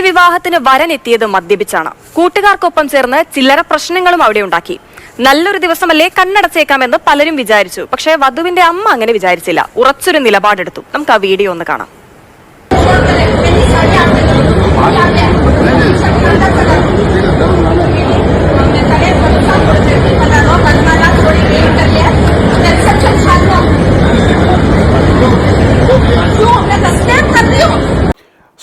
ഈ വിവാഹത്തിന് വരൻ എത്തിയത് മദ്യപിച്ചാണ്. കൂട്ടുകാർക്കൊപ്പം ചേർന്ന് ചില്ലറ പ്രശ്നങ്ങളും അവിടെ ഉണ്ടാക്കി. നല്ലൊരു ദിവസമല്ലേ കണ്ണടച്ചേക്കാമെന്ന് പലരും വിചാരിച്ചു. പക്ഷേ വധുവിന്റെ അമ്മ അങ്ങനെ വിചാരിച്ചില്ല. ഉറച്ചൊരു നിലപാടെടുത്തു. നമുക്ക് ആ വീഡിയോ ഒന്ന് കാണാം.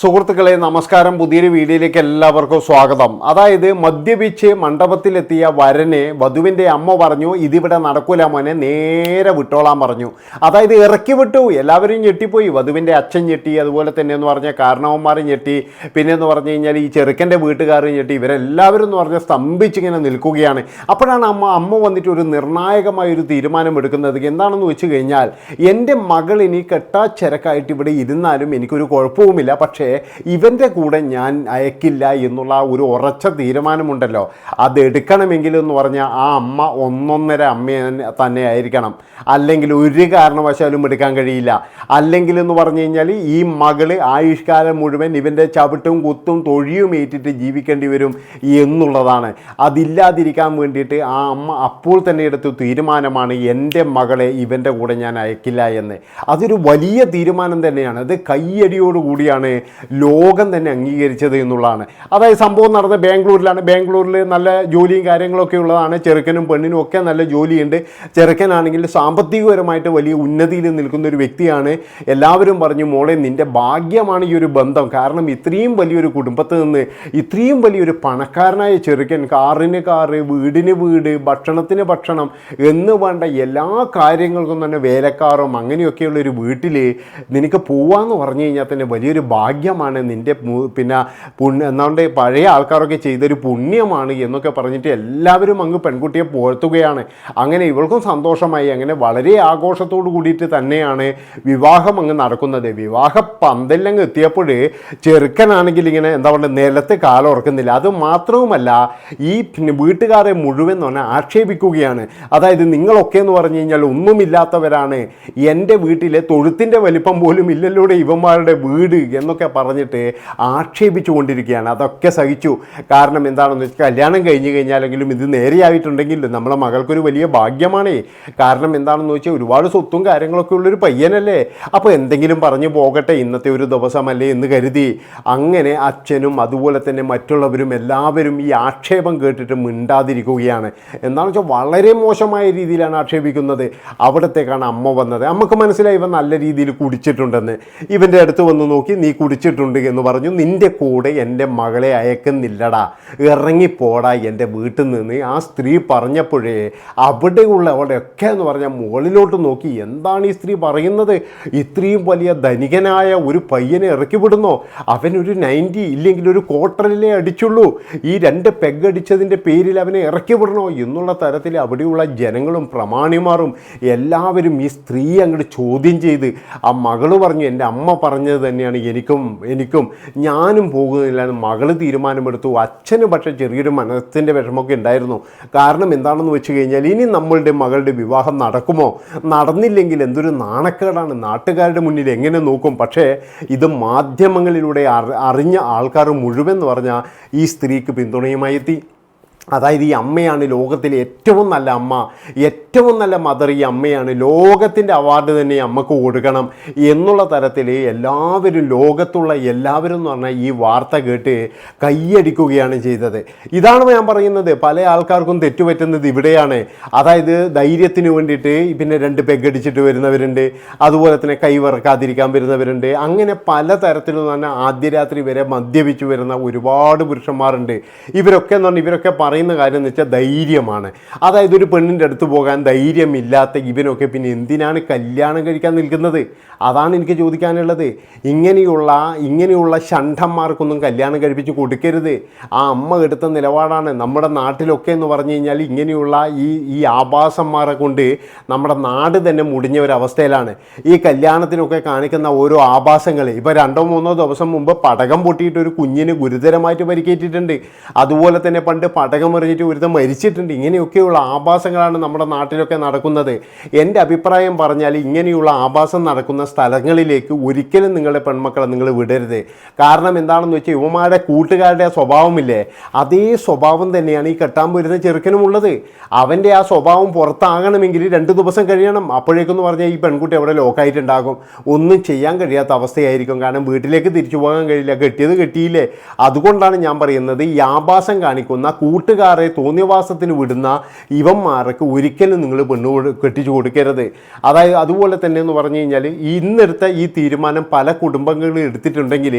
സുഹൃത്തുക്കളെ നമസ്കാരം. പുതിയൊരു വീഡിയോയിലേക്ക് എല്ലാവർക്കും സ്വാഗതം. അതായത് മദ്യപിച്ച് മണ്ഡപത്തിലെത്തിയ വരനെ വധുവിന്റെ അമ്മ പറഞ്ഞു ഇതിവിടെ നടക്കൂല മോനെ നേരെ വിട്ടോളാൻ പറഞ്ഞു. അതായത് ഇറക്കി വിട്ടു. എല്ലാവരും ഞെട്ടിപ്പോയി. വധുവിന്റെ അച്ഛൻ ഞെട്ടി അതുപോലെ തന്നെ എന്ന് പറഞ്ഞ കാരണവന്മാർ ഞെട്ടി. പിന്നെ എന്ന് പറഞ്ഞു കഴിഞ്ഞാൽ ഈ ചെറുക്കന്റെ വീട്ടുകാർ ഞെട്ടി. ഇവരെല്ലാവരും എന്ന് പറഞ്ഞാൽ സ്തംഭിച്ചിങ്ങനെ നിൽക്കുകയാണ്. അപ്പോഴാണ് അമ്മ അമ്മ വന്നിട്ട് ഒരു നിർണായകമായ ഒരു തീരുമാനം എടുക്കുന്നത് എന്താണെന്ന് വെച്ച് കഴിഞ്ഞാൽ എന്റെ മകൾ ഇനി കെട്ടാച്ചരക്കായിട്ട് ഇവിടെ ഇരുന്നാലും എനിക്കൊരു കുഴപ്പവുമില്ല. പക്ഷേ ഇവന്റെ കൂടെ ഞാൻ അയക്കില്ല എന്നുള്ള ഒരു ഉറച്ച തീരുമാനമുണ്ടല്ലോ. അതെടുക്കണമെങ്കിൽ എന്ന് പറഞ്ഞാൽ ആ അമ്മ ഒന്നൊന്നര അമ്മ തന്നെ ആയിരിക്കണം. അല്ലെങ്കിൽ ഒരു കാരണവശാലും എടുക്കാൻ കഴിയില്ല. അല്ലെങ്കിൽ എന്ന് പറഞ്ഞു കഴിഞ്ഞാൽ ഈ മകൾ ആയുഷ്കാലം മുഴുവൻ ഇവന്റെ ചവിട്ടും കുത്തും തൊഴിയും ഏറ്റിട്ട് ജീവിക്കേണ്ടി വരും എന്നുള്ളതാണ്. അതില്ലാതിരിക്കാൻ വേണ്ടിയിട്ട് ആ അമ്മ അപ്പോൾ തന്നെ എടുത്ത തീരുമാനമാണ് എന്റെ മകളെ ഇവന്റെ കൂടെ ഞാൻ അയക്കില്ല എന്ന്. അതൊരു വലിയ തീരുമാനം തന്നെയാണ്. അത് കയ്യടിയോടുകൂടിയാണ് ലോകം തന്നെ അംഗീകരിച്ചത് എന്നുള്ളതാണ്. അതായത് സംഭവം നടന്ന ബാംഗ്ലൂരിലാണ്. ബാംഗ്ലൂരിൽ നല്ല ജോലിയും കാര്യങ്ങളൊക്കെ ഉള്ളതാണ്. ചെറുക്കനും പെണ്ണിനും ഒക്കെ നല്ല ജോലിയുണ്ട്. ചെറുക്കനാണെങ്കിൽ സാമ്പത്തികപരമായിട്ട് വലിയ ഉന്നതിയിൽ നിൽക്കുന്ന ഒരു വ്യക്തിയാണ്. എല്ലാവരും പറഞ്ഞു മോളെ നിന്റെ ഭാഗ്യമാണ് ഈ ഒരു ബന്ധം. കാരണം ഇത്രയും വലിയൊരു കുടുംബത്തിൽ നിന്ന് ഇത്രയും വലിയൊരു പണക്കാരനായ ചെറുക്കൻ കാറിന് കാറ് വീടിന് വീട് ഭക്ഷണത്തിന് ഭക്ഷണം എന്ന് വേണ്ട എല്ലാ കാര്യങ്ങൾക്കും തന്നെ വേലക്കാറും അങ്ങനെയൊക്കെയുള്ള ഒരു വീട്ടിൽ നിനക്ക് പോവാന്ന് പറഞ്ഞു കഴിഞ്ഞാൽ തന്നെ വലിയൊരു ഭാഗ്യമാണ് നിന്റെ പിന്നെ പുണ്യ എന്നാണ്ട് പഴയ ആൾക്കാരൊക്കെ ചെയ്തൊരു പുണ്യമാണ് എന്നൊക്കെ പറഞ്ഞിട്ട് എല്ലാവരും അങ്ങ് പെൺകുട്ടിയെ പോഴ്ത്തുകയാണ് അങ്ങനെ ഇവൾക്കും സന്തോഷമായി. അങ്ങനെ വളരെ ആഘോഷത്തോടു കൂടിയിട്ട് തന്നെയാണ് വിവാഹം അങ്ങ് നടക്കുന്നത്. വിവാഹ പന്തലങ്ങ് എത്തിയപ്പോൾ ചെറുക്കനാണെങ്കിൽ ഇങ്ങനെ എന്താ പറയുക നിലത്ത് കാലം ഉറക്കുന്നില്ല. അത് മാത്രവുമല്ല ഈ വീട്ടുകാരെ മുഴുവൻ എന്ന് പറഞ്ഞാൽ ആക്ഷേപിക്കുകയാണ്. അതായത് നിങ്ങളൊക്കെ എന്ന് പറഞ്ഞു കഴിഞ്ഞാൽ ഒന്നുമില്ലാത്തവരാണ്. എന്റെ വീട്ടിലെ തൊഴുത്തിന്റെ വലിപ്പം പോലും ഇല്ലല്ലോടെ ഇവന്മാരുടെ വീട് എന്നൊക്കെ പറഞ്ഞിട്ട് ആക്ഷേപിച്ചു കൊണ്ടിരിക്കുകയാണ് അതൊക്കെ സഹിച്ചു. കാരണം എന്താണെന്ന് വെച്ചാൽ കല്യാണം കഴിഞ്ഞ് കഴിഞ്ഞാലെങ്കിലും ഇത് നേരെയായിട്ടുണ്ടെങ്കിൽ നമ്മളെ മകൾക്കൊരു വലിയ ഭാഗ്യമാണേ. കാരണം എന്താണെന്ന് വെച്ചാൽ ഒരുപാട് സ്വത്തും കാര്യങ്ങളൊക്കെ ഉള്ളൊരു പയ്യനല്ലേ. അപ്പോൾ എന്തെങ്കിലും പറഞ്ഞു പോകട്ടെ ഇന്നത്തെ ഒരു ദിവസമല്ലേ എന്ന് കരുതി അങ്ങനെ അച്ഛനും അതുപോലെ തന്നെ മറ്റുള്ളവരും എല്ലാവരും ഈ ആക്ഷേപം കേട്ടിട്ട് മിണ്ടാതിരിക്കുകയാണ്. എന്താണെന്ന് വെച്ചാൽ വളരെ മോശമായ രീതിയിലാണ് ആക്ഷേപിക്കുന്നത്. അവിടത്തേക്കാണ് അമ്മ വന്നത്. അമ്മയ്ക്ക് മനസ്സിലായി ഇവ നല്ല രീതിയിൽ കുടിച്ചിട്ടുണ്ടെന്ന്. ഇവന്റെ അടുത്ത് വന്ന് നോക്കി നീ കുടിച്ചിട്ടുണ്ട് എന്ന് പറഞ്ഞു നിന്റെ കൂടെ എന്റെ മകളെ അയക്കുന്നില്ലടാ ഇറങ്ങിപ്പോടാ എന്റെ വീട്ടിൽ നിന്ന്. ആ സ്ത്രീ പറഞ്ഞപ്പോഴേ അവിടെയുള്ള അവിടെയൊക്കെ എന്ന് പറഞ്ഞാൽ മുകളിലോട്ട് നോക്കി എന്താണ് ഈ സ്ത്രീ പറയുന്നത്? ഇത്രയും വലിയ ധനികനായ ഒരു പയ്യനെ ഇറക്കി വിടുന്നോ അവനൊരു നയന്റി ഇല്ലെങ്കിൽ ഒരു ക്വാർട്ടറിലേ അടിച്ചുള്ളൂ. ഈ രണ്ട് പെഗ് അടിച്ചതിന്റെ പേരിൽ അവനെ ഇറക്കി വിടണോ എന്നുള്ള തരത്തിൽ അവിടെയുള്ള ജനങ്ങളും പ്രമാണിമാരും എല്ലാവരും ഈ സ്ത്രീ അങ്ങോട്ട് ചോദ്യം ചെയ്ത് ആ മകൾ പറഞ്ഞു എന്റെ അമ്മ പറഞ്ഞത് തന്നെയാണ് എനിക്കും എനിക്കും ഞാനും പോകുന്നില്ല എന്ന് മകൾ തീരുമാനമെടുത്തു. അച്ഛന് പക്ഷേ ചെറിയൊരു മനസ്സിന്റെ വിഷമമൊക്കെ ഉണ്ടായിരുന്നു. കാരണം എന്താണെന്ന് വെച്ച് കഴിഞ്ഞാൽ ഇനി നമ്മളുടെ മകളുടെ വിവാഹം നടക്കുമോ? നടന്നില്ലെങ്കിൽ എന്തൊരു നാണക്കേടാണ്. നാട്ടുകാരുടെ മുന്നിൽ എങ്ങനെ നോക്കും? പക്ഷേ ഇത് മാധ്യമങ്ങളിലൂടെ അറി- അറിഞ്ഞ ആൾക്കാർ മുഴുവൻ എന്ന് പറഞ്ഞാൽ ഈ സ്ത്രീക്ക് പിന്തുണയുമായി എത്തി. അതായത് ഈ അമ്മയാണ് ലോകത്തിലെ ഏറ്റവും നല്ല അമ്മ ഏറ്റവും നല്ല മദർ ഈ അമ്മയാണ്. ലോകത്തിന്റെ അവാർഡ് തന്നെ അമ്മയ്ക്ക് കൊടുക്കണം എന്നുള്ള തരത്തിൽ എല്ലാവരും ലോകത്തുള്ള എല്ലാവരും എന്ന് പറഞ്ഞാൽ ഈ വാർത്ത കേട്ട് കൈയടിക്കുകയാണ് ചെയ്തത്. ഇതാണ് ഞാൻ പറയുന്നത്? പല ആൾക്കാർക്കും തെറ്റുപറ്റുന്നത് ഇവിടെയാണ്. അതായത് ധൈര്യത്തിന് വേണ്ടിയിട്ട് പിന്നെ രണ്ട് പെഗടിച്ചിട്ട് വരുന്നവരുണ്ട്. അതുപോലെ തന്നെ കൈവറക്കാതിരിക്കാൻ വരുന്നവരുണ്ട്. അങ്ങനെ പല തരത്തിലും തന്നെ ആദ്യ രാത്രി വരെ മദ്യപിച്ചു വരുന്ന ഒരുപാട് പുരുഷന്മാരുണ്ട്. ഇവരൊക്കെ എന്ന് പറഞ്ഞാൽ ഇവരൊക്കെ പറയുന്ന കാര്യം എന്ന് വെച്ചാൽ ധൈര്യമാണ്. അതായത് ഒരു പെണ്ണിന്റെ അടുത്ത് പോകാൻ ധൈര്യമില്ലാത്ത ഇവനൊക്കെ പിന്നെ എന്തിനാണ് കല്യാണം കഴിക്കാൻ നിൽക്കുന്നത്? അതാണ് എനിക്ക് ചോദിക്കാനുള്ളത്. ഇങ്ങനെയുള്ള ഇങ്ങനെയുള്ള ഷണ്ഠന്മാർക്കൊന്നും കല്യാണം കഴിപ്പിച്ച് കൊടുക്കരുത്. ആ അമ്മ എടുത്ത നിലപാടാണ്. നമ്മുടെ നാട്ടിലൊക്കെ എന്ന് പറഞ്ഞു കഴിഞ്ഞാൽ ഇങ്ങനെയുള്ള ഈ ഈ ആഭാസന്മാരെ കൊണ്ട് നമ്മുടെ നാട് തന്നെ മുടിഞ്ഞ ഒരവസ്ഥയിലാണ് ഈ കല്യാണത്തിനൊക്കെ കാണിക്കുന്ന ഓരോ ആഭാസങ്ങൾ ഇപ്പോൾ രണ്ടോ മൂന്നോ ദിവസം മുമ്പ് പടകം പൊട്ടിയിട്ട് ഒരു കുഞ്ഞിന് ഗുരുതരമായിട്ട് പരിക്കേറ്റിട്ടുണ്ട്. അതുപോലെ തന്നെ പണ്ട് പടകം മറിഞ്ഞിട്ട് ഒരുത്തം മരിച്ചിട്ടുണ്ട്. ഇങ്ങനെയൊക്കെയുള്ള ആഭാസങ്ങളാണ് നമ്മുടെ നാട്ടിലൊക്കെ നടക്കുന്നത്. എന്റെ അഭിപ്രായം പറഞ്ഞാൽ ഇങ്ങനെയുള്ള ആഭാസം നടക്കുന്ന സ്ഥലങ്ങളിലേക്ക് ഒരിക്കലും നിങ്ങളുടെ പെൺമക്കളെ നിങ്ങൾ വിടരുത്. കാരണം എന്താണെന്ന് വെച്ചാൽ യുവമാരുടെ കൂട്ടുകാരുടെ സ്വഭാവമില്ലേ? അതേ സ്വഭാവം തന്നെയാണ് ഈ കെട്ടാൻ വരുന്ന ചെറുക്കനുമുള്ളത് അവന്റെ ആ സ്വഭാവം പുറത്താകണമെങ്കിൽ രണ്ട് ദിവസം കഴിയണം. അപ്പോഴേക്കെന്ന് പറഞ്ഞാൽ ഈ പെൺകുട്ടി അവിടെ ലോക്കായിട്ടുണ്ടാകും. ഒന്നും ചെയ്യാൻ കഴിയാത്ത അവസ്ഥയായിരിക്കും. കാരണം വീട്ടിലേക്ക് തിരിച്ചു പോകാൻ കഴിയില്ല. കെട്ടിയത് കെട്ടിയില്ലേ? അതുകൊണ്ടാണ് ഞാൻ പറയുന്നത് ഈ ആഭാസം കാണിക്കുന്ന കൂട്ടുകാരെ തോന്നിയവാസത്തിന് വിടുന്ന ഇവന്മാർക്ക് ഒരിക്കലും നിങ്ങൾ പെണ്ണു കൊടു- കെട്ടിച്ചു കൊടുക്കരുത്. അതായത് അതുപോലെ തന്നെ എന്ന് പറഞ്ഞു കഴിഞ്ഞാൽ ഇന്നെടുത്ത ഈ തീരുമാനം പല കുടുംബങ്ങളിൽ എടുത്തിട്ടുണ്ടെങ്കിൽ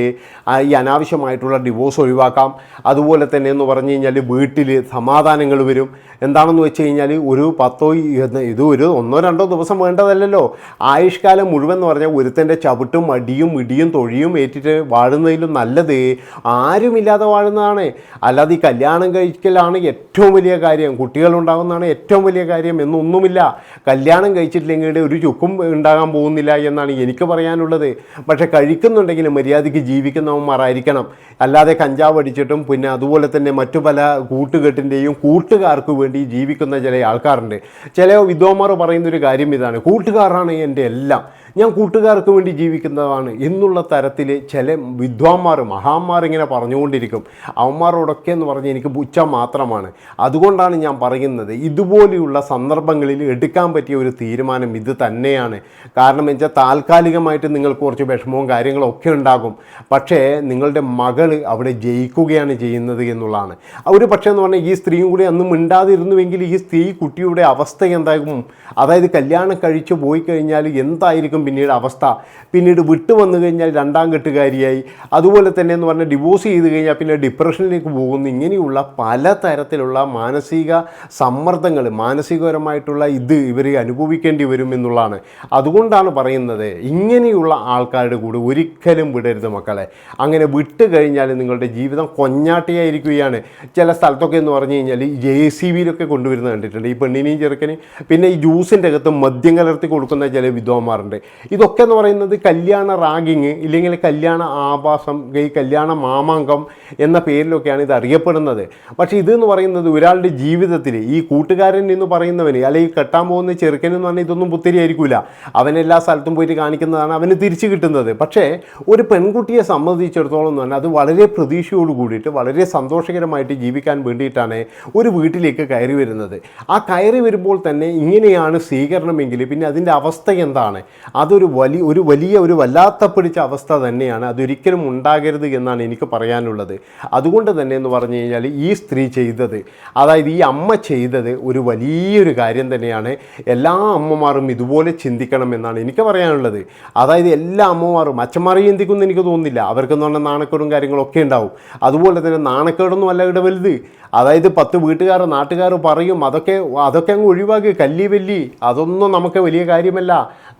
ഈ അനാവശ്യമായിട്ടുള്ള ഡിവോഴ്സ് ഒഴിവാക്കാം. അതുപോലെ തന്നെ എന്ന് പറഞ്ഞു കഴിഞ്ഞാൽ വീട്ടിൽ സമാധാനങ്ങൾ വരും. എന്താണെന്ന് വെച്ച് കഴിഞ്ഞാൽ ഒരു പത്തോ ഇത് ഒരു ഒന്നോ രണ്ടോ ദിവസം വേണ്ടതല്ലല്ലോ. ആയുഷ്കാലം മുഴുവൻ എന്ന് പറഞ്ഞാൽ ഒരുത്തന്റെ ചവിട്ടും അടിയും ഇടിയും തൊഴിയും ഏറ്റിട്ട് വാഴുന്നതിലും നല്ലത് ആരുമില്ലാതെ വാഴുന്നതാണ്. അല്ലാതെ ഈ കല്യാണം കഴിക്കലാണ് ഏറ്റവും വലിയ കാര്യം. കുട്ടികളുണ്ടാകുന്നതാണ് ഏറ്റവും വലിയ കാര്യം എന്നൊന്നുമില്ല. കല്യാണം കഴിച്ചിട്ടില്ലെങ്കിൽ ഒരു ചുക്കും ഉണ്ടാകാൻ പോകുന്നില്ല എന്നാണ് എനിക്ക് പറയാനുള്ളത്. പക്ഷേ കഴിക്കുന്നുണ്ടെങ്കിൽ മര്യാദയ്ക്ക് ജീവിക്കുന്നവന്മാരായിരിക്കണം. അല്ലാതെ കഞ്ചാവ് അടിച്ചിട്ടും പിന്നെ അതുപോലെ തന്നെ മറ്റു പല കൂട്ടുകെട്ടിന്റെയും കൂട്ടുകാർക്ക് വേണ്ടി ജീവിക്കുന്ന ചില ആൾക്കാരുണ്ട്. ചില വിദ്വാന്മാർ പറയുന്നൊരു കാര്യം ഇതാണ്. കൂട്ടുകാരാണ് എന്റെ എല്ലാം. ഞാൻ കൂട്ടുകാർക്ക് വേണ്ടി ജീവിക്കുന്നതാണ് എന്നുള്ള തരത്തിൽ ചില വിദ്വാന്മാർ മഹാന്മാർ ഇങ്ങനെ പറഞ്ഞുകൊണ്ടിരിക്കും. അവന്മാരോടൊക്കെ എന്ന് പറഞ്ഞാൽ എനിക്ക് പുച്ഛ മാത്രമാണ്. അതുകൊണ്ടാണ് ഞാൻ പറയുന്നത് ഇതുപോലെയുള്ള സന്ദർഭങ്ങളിൽ എടുക്കാൻ പറ്റിയ ഒരു തീരുമാനം ഇത് തന്നെയാണ്. കാരണം വെച്ചാൽ താൽക്കാലികമായിട്ട് നിങ്ങൾക്ക് കുറച്ച് വിഷമവും കാര്യങ്ങളും ഒക്കെ ഉണ്ടാകും. പക്ഷേ നിങ്ങളുടെ മകൾ അവിടെ ജയിക്കുകയാണ് ചെയ്യുന്നത് എന്നുള്ളതാണ്. ഒരു പക്ഷേ എന്ന് പറഞ്ഞാൽ ഈ സ്ത്രീയും കൂടി അന്ന് മിണ്ടാതിരുന്നുവെങ്കിൽ ഈ സ്ത്രീ കുട്ടിയുടെ അവസ്ഥ എന്താകും? അതായത് കല്യാണം കഴിച്ചു പോയി കഴിഞ്ഞാൽ എന്തായിരിക്കും പിന്നീട് അവസ്ഥ പിന്നീട് വിട്ടു വന്നു കഴിഞ്ഞാൽ രണ്ടാം കെട്ടുകാരിയായി. അതുപോലെ തന്നെ എന്ന് പറഞ്ഞാൽ ഡിവോഴ്സ് ചെയ്ത് കഴിഞ്ഞാൽ പിന്നെ ഡിപ്രഷനിലേക്ക് പോകുന്നു. ഇങ്ങനെയുള്ള പല തരത്തിലുള്ള മാനസിക സമ്മർദ്ദങ്ങൾ മാനസികപരമായിട്ടുള്ള ഇത് ഇവർ അനുഭവിക്കേണ്ടി വരും എന്നുള്ളതാണ്. അതുകൊണ്ടാണ് പറയുന്നത് ഇങ്ങനെയുള്ള ആൾക്കാരുടെ കൂടെ ഒരിക്കലും വിടരുത് മക്കളെ. അങ്ങനെ വിട്ട് കഴിഞ്ഞാൽ നിങ്ങളുടെ ജീവിതം കൊഞ്ഞാട്ടിയായിരിക്കുകയാണ്. ചില സ്ഥലത്തൊക്കെ എന്ന് പറഞ്ഞു കഴിഞ്ഞാൽ ജെ സി ബിയിലൊക്കെ കൊണ്ടുവരുന്നത് കണ്ടിട്ടുണ്ട്. ഈ പെണ്ണിനെയും ചെറുക്കനെയും. പിന്നെ ഈ ജ്യൂസിന്റെ അകത്ത് മദ്യം കലർത്തി കൊടുക്കുന്ന ചില വിധവന്മാരുണ്ട് ഇതൊക്കെ എന്ന് പറയുന്നത് കല്യാണ റാഗിങ് ഇല്ലെങ്കിൽ കല്യാണ ആഭാസം ഈ കല്യാണ മാമാങ്കം എന്ന പേരിലൊക്കെയാണ് ഇത് അറിയപ്പെടുന്നത്. പക്ഷേ ഇതെന്ന് പറയുന്നത് ഒരാളുടെ ജീവിതത്തിൽ ഈ കൂട്ടുകാരൻ എന്ന് പറയുന്നവന് അല്ലെങ്കിൽ കെട്ടാൻ പോകുന്ന ചെറുക്കൻ എന്ന് പറഞ്ഞാൽ ഇതൊന്നും പുത്തിരി ആയിരിക്കില്ല അവനെല്ലാ സ്ഥലത്തും പോയിട്ട് കാണിക്കുന്നതാണ് അവന് തിരിച്ചു കിട്ടുന്നത്. പക്ഷേ ഒരു പെൺകുട്ടിയെ സംബന്ധിച്ചിടത്തോളം എന്ന് പറഞ്ഞാൽ അത് വളരെ പ്രതീക്ഷയോട് കൂടിയിട്ട് വളരെ സന്തോഷകരമായിട്ട് ജീവിക്കാൻ വേണ്ടിയിട്ടാണ് ഒരു വീട്ടിലേക്ക് കയറി വരുന്നത്. ആ കയറി വരുമ്പോൾ തന്നെ ഇങ്ങനെയാണ് സ്വീകരണമെങ്കിൽ പിന്നെ അതിന്റെ അവസ്ഥ എന്താണ്? അതൊരു വലിയ ഒരു വലിയ ഒരു വല്ലാത്ത പിടിച്ച അവസ്ഥ തന്നെയാണ്. അതൊരിക്കലും ഉണ്ടാകരുത് എന്നാണ് എനിക്ക് പറയാനുള്ളത്. അതുകൊണ്ട് തന്നെ എന്ന് പറഞ്ഞു കഴിഞ്ഞാൽ ഈ സ്ത്രീ ചെയ്തത് അതായത് ഈ അമ്മ ചെയ്തത് ഒരു വലിയൊരു കാര്യം തന്നെയാണ്. എല്ലാ അമ്മമാരും ഇതുപോലെ ചിന്തിക്കണം എന്നാണ് എനിക്ക് പറയാനുള്ളത്. അതായത് എല്ലാ അമ്മമാരും അച്ഛന്മാർ ചിന്തിക്കുമെന്ന് എനിക്ക് തോന്നുന്നില്ല. അവർക്കെന്ന് പറഞ്ഞാൽ നാണക്കേടും കാര്യങ്ങളൊക്കെ ഉണ്ടാവും. അതുപോലെ തന്നെ നാണക്കേടൊന്നും അല്ല ഇവിടെ വലുത് അതായത് പത്ത് വീട്ടുകാർ നാട്ടുകാർ പറയും അതൊക്കെ അതൊക്കെ അങ്ങ് ഒഴിവാക്കി. കല്ലി വല്ലി. അതൊന്നും നമുക്ക് വലിയ കാര്യമല്ല.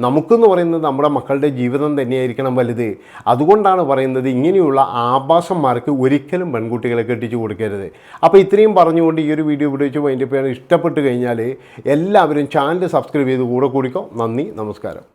നമുക്കെന്ന് പറയുന്നത് നമ്മുടെ മക്കളുടെ ജീവിതം തന്നെയായിരിക്കണം വലുത്. അതുകൊണ്ടാണ് പറയുന്നത് ഇങ്ങനെയുള്ള ആഭാസന്മാർക്ക് ഒരിക്കലും പെൺകുട്ടികളെ കെട്ടിച്ചു കൊടുക്കരുത്. അപ്പോൾ ഇത്രയും പറഞ്ഞുകൊണ്ട് ഈ ഒരു വീഡിയോ ഇവിടെ വെച്ച് വൈൻഡപ്പ് ചെയ്യാൻ ഇഷ്ടപ്പെട്ട് കഴിഞ്ഞാൽ എല്ലാവരും ചാനൽ സബ്സ്ക്രൈബ് ചെയ്ത് കൂടെ കൂടിക്കോ. നന്ദി നമസ്കാരം.